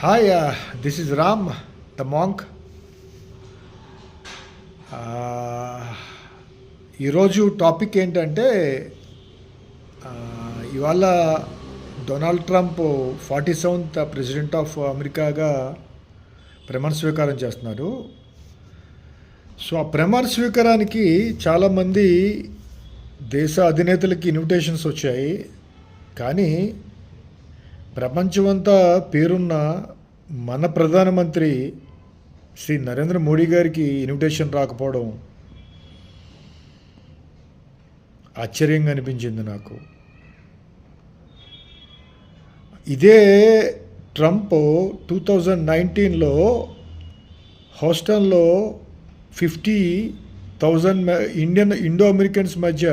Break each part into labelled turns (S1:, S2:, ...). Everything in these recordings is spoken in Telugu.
S1: Hi this is Ram the monk ఈరోజు టాపిక్ ఏంటంటే uh, ఇవాళ Donald Trump forty seventh president of అమెరికాగా ప్రమాణ స్వీకారం చేస్తున్నారు సో ఆ ప్రమాణ స్వీకారానికి చాలామంది దేశ అధినేతలకి ఇన్విటేషన్స్ వచ్చాయి. కానీ ప్రపంచమంతా పేరున్న మన ప్రధానమంత్రి శ్రీ నరేంద్ర మోడీ గారికి ఇన్విటేషన్ రాకపోవడం ఆశ్చర్యంగా అనిపించింది నాకు. ఇదే ట్రంప్ టూ థౌజండ్ నైన్టీన్లో హోస్టన్లో fifty thousand Indian Indo Americans మధ్య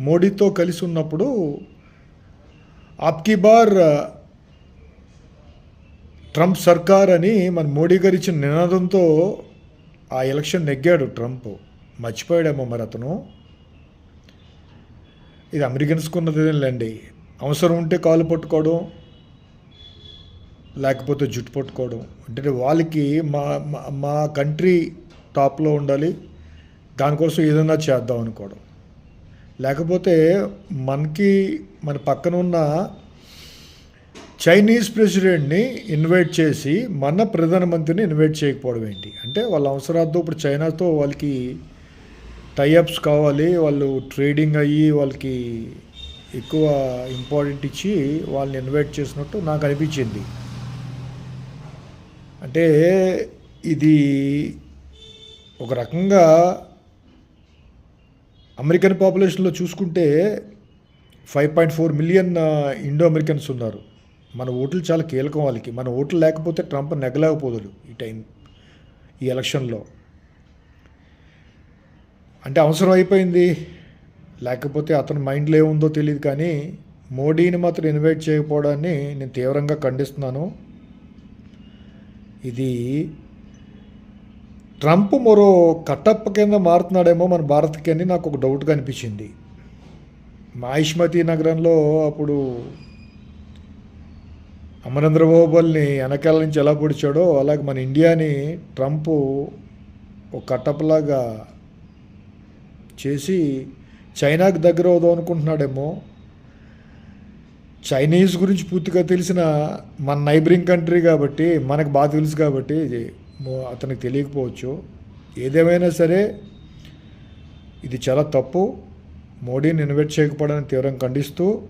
S1: మోడీతో కలిసి ఉన్నప్పుడు ఆప్కి బార్ ట్రంప్ సర్కార్ అని మన మోడీ గారు ఇచ్చిన నినాదంతో ఆ ఎలక్షన్ నెగ్గాడు ట్రంప్ మర్చిపోయాడేమో మరి అతను. ఇది అమెరికన్స్కున్నదిలేండి అవసరం ఉంటే కాలు పట్టుకోవడం లేకపోతే జుట్టు పట్టుకోవడం. అంటే వాళ్ళకి మా- మా కంట్రీ టాప్లో ఉండాలి. దానికోసం ఏదైనా చేద్దాం అనుకోవడం. లేకపోతే మనకి మన పక్కన ఉన్న చైనీస్ ప్రెసిడెంట్ని ఇన్వైట్ చేసి మన ప్రధానమంత్రిని ఇన్వైట్ చేయకపోవడం ఏంటి? అంటే వాళ్ళ అవసరాలతో ఇప్పుడు చైనాతో వాళ్ళకి టైఅప్స్ కావాలి వాళ్ళు ట్రేడింగ్ అయ్యి వాళ్ళకి ఎక్కువ ఇంపార్టెంట్ ఇచ్చి వాళ్ళని ఇన్వైట్ చేసినట్టు నాకు అనిపించింది. అంటే ఇది ఒక రకంగా అమెరికన్ పాపులేషన్లో చూసుకుంటే five point four million Indo Americans ఉన్నారు. మన ఓట్లు చాలా కీలకం వాళ్ళకి. మన ఓట్లు లేకపోతే ట్రంప్ నెగ్గలేకపోదులు ఈ టైం ఈ ఎలక్షన్లో. అంటే అవసరం అయిపోయింది. లేకపోతే అతని మైండ్లో ఏముందో తెలియదు కానీ మోడీని మాత్రం ఇన్వైట్ చేయకపోవడాన్ని నేను తీవ్రంగా ఖండిస్తున్నాను. ఇది ట్రంప్ మరో కట్టప్ప కింద మారుతున్నాడేమో మన భారత్కి అని నాకు ఒక డౌట్గా అనిపించింది మాయిష్మతి నగరంలో అప్పుడు అమరేంద్ర బాబుల్ని వెనకాల నుంచి ఎలా పొడిచాడో అలాగే మన ఇండియాని ట్రంప్ ఒక కట్టప్పలాగా చేసి చైనాకు దగ్గర అవుదాం అనుకుంటున్నాడేమో. చైనీస్ గురించి పూర్తిగా తెలిసిన మన నైబరింగ్ కంట్రీ కాబట్టి మనకు బాగా తెలుసు కాబట్టి అతనికి తెలియకపోవచ్చు. ఏదేమైనా సరే ఇది చాలా తప్పు. మోడీని ఇన్వైట్ చేయకపోవడానికి తీవ్రంగా ఖండిస్తూ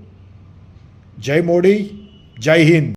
S1: జై మోడీ జై హింద్.